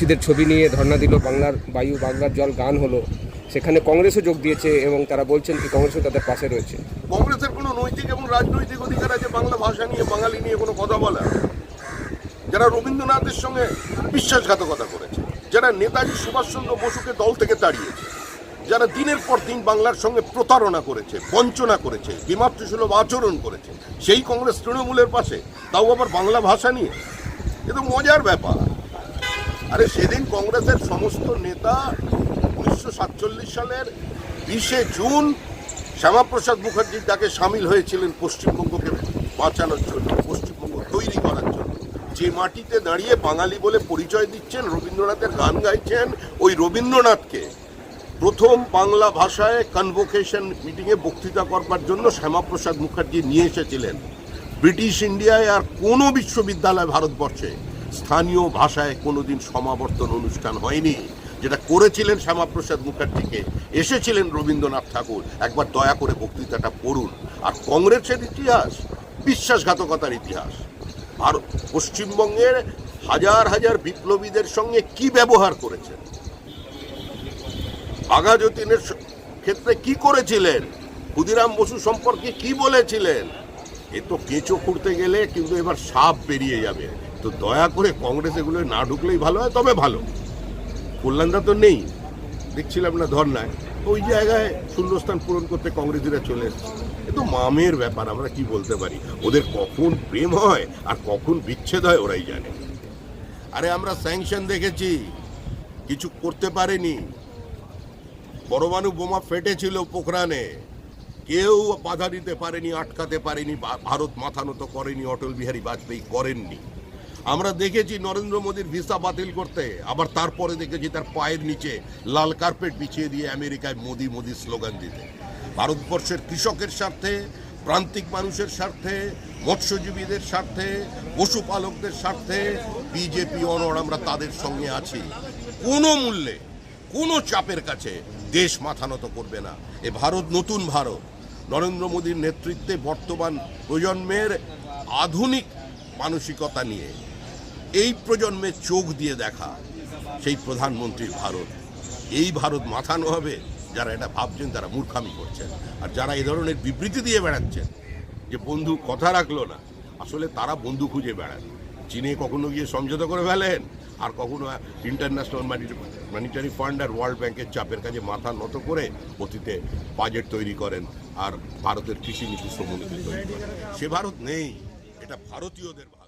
শহীদের ছবি নিয়ে ধর্ণা দিল বাংলার বায়ু, বাংলার জল, গান হলো। সেখানে কংগ্রেসও যোগ দিয়েছে এবং তারা বলছেন কি কংগ্রেসও তাদের পাশে রয়েছে। কংগ্রেসের কোনো নৈতিক এবং রাজনৈতিক অধিকার আছে বাংলা ভাষা নিয়ে, বাঙালি নিয়ে কোনো কথা বলা যারা রবীন্দ্রনাথের সঙ্গে বিশ্বাসঘাতকতা করেছে, যারা নেতাজি সুভাষচন্দ্র বসুকে দল থেকে তাড়িয়েছে, যারা দিনের পর দিন বাংলার সঙ্গে প্রতারণা করেছে, বঞ্চনা করেছে বিমাতৃসুলভ আচরণ করেছে, সেই কংগ্রেস তৃণমূলের পাশে, তাও আবার বাংলা ভাষা নিয়ে। এ তো মজার ব্যাপার। আরে সেদিন কংগ্রেসের সমস্ত নেতা উনিশশো সাতচল্লিশ সালের বিশে জুন শ্যামাপ্রসাদ মুখার্জির ডাকে সামিল হয়েছিলেন পশ্চিমবঙ্গকে বাঁচানোর জন্য, পশ্চিমবঙ্গ তৈরি করার জন্য। যে মাটিতে দাঁড়িয়ে বাঙালি বলে পরিচয় দিচ্ছেন, রবীন্দ্রনাথের গান গাইছেন, ওই রবীন্দ্রনাথকে প্রথম বাংলা ভাষায় কনভোকেশন মিটিংয়ে বক্তৃতা করবার জন্য শ্যামাপ্রসাদ মুখার্জি নিয়ে এসেছিলেন। ব্রিটিশ ইন্ডিয়ায় আর কোনো বিশ্ববিদ্যালয় ভারতবর্ষে স্থানীয় ভাষায় কোনোদিন সমাবর্তন অনুষ্ঠান হয়নি। যেটা করেছিলেন শ্যামাপ্রসাদ মুখার্জিকে, এসেছিলেন রবীন্দ্রনাথ ঠাকুর। একবার দয়া করে বক্তৃতাটা পড়ুন। আর কংগ্রেসের ইতিহাস, বিশ্বাসঘাতকতার ইতিহাস। আর পশ্চিমবঙ্গের হাজার হাজার বিপ্লবীদের সঙ্গে কি ব্যবহার করেছেন? বাঘা যতীনের ক্ষেত্রে কি করেছিলেন? ক্ষুদিরাম বসু সম্পর্কে কি বলেছিলেন? এ তো কেঁচো খুঁড়তে গেলে কিন্তু এবার সাপ বেরিয়ে যাবে। তো দয়া করে কংগ্রেস এগুলো না ঢুকলেই ভালো হয়, তবে ভালো। কল্যাণদা তো নেই, দেখছিলাম না ধর্নায়। ওই জায়গায় শূন্যস্থান পূরণ করতে কংগ্রেসীরা চলে এসছে। এ তো মামের ব্যাপার, আমরা কি বলতে পারি? ওদের কখন প্রেম হয় আর কখন বিচ্ছেদ হয় ওরাই জানে। আরে আমরা স্যাংশন দেখেছি, কিছু করতে পারেনি। পরমাণু বোমা ফেটেছিল পোখরানে। কেউ বাধা দিতে পারেনি, আটকাতে পারেনি ভারত মাথা নত করেনি, অটল বিহারী বাজপেয়ী করেননি। আমরা দেখেছি নরেন্দ্র মোদীর ভিসা বাতিল করতে, আবার তারপরে দেখেছি তার পায়ের নিচে লাল কার্পেট বিছিয়ে দিয়ে আমেরিকায় মোদি মোদি স্লোগান দিতে। ভারতবর্ষের কৃষকের স্বার্থে, প্রান্তিক মানুষের স্বার্থে, মৎস্যজীবীদের স্বার্থে, পশুপালকদের স্বার্থে বিজেপি অনড় আমরা তাদের সঙ্গে আছি। কোনো মূল্যে, কোনো চাপের কাছে দেশ মাথা নত করবে না। এ ভারত নতুন ভারত। নরেন্দ্র মোদীর নেতৃত্বে বর্তমান প্রজন্মের আধুনিক মানসিকতা নিয়ে এই প্রজন্মের চোখ দিয়ে দেখা সেই প্রধানমন্ত্রীর ভারত। এই ভারত মাথানো হবে যারা এটা ভাবছেন তারা মূর্খামি করছেন। আর যারা এই ধরনের বিবৃতি দিয়ে বেড়াচ্ছেন যে বন্ধু কথা রাখল না, আসলে তারা বন্ধু খুঁজে বেড়ান। চীনে কখনো গিয়ে সমঝোতা করে ফেলেন? আর কখনো ইন্টারন্যাশনাল মনিটারি ফান্ড আর ওয়ার্ল্ড ব্যাংকের চাপের কাছে মাথা নত করে অতীতে বাজেট তৈরি করেন আর ভারতের কৃষি নীতি করেন। সে ভারত নেই, এটা ভারতীয়দের ভারত।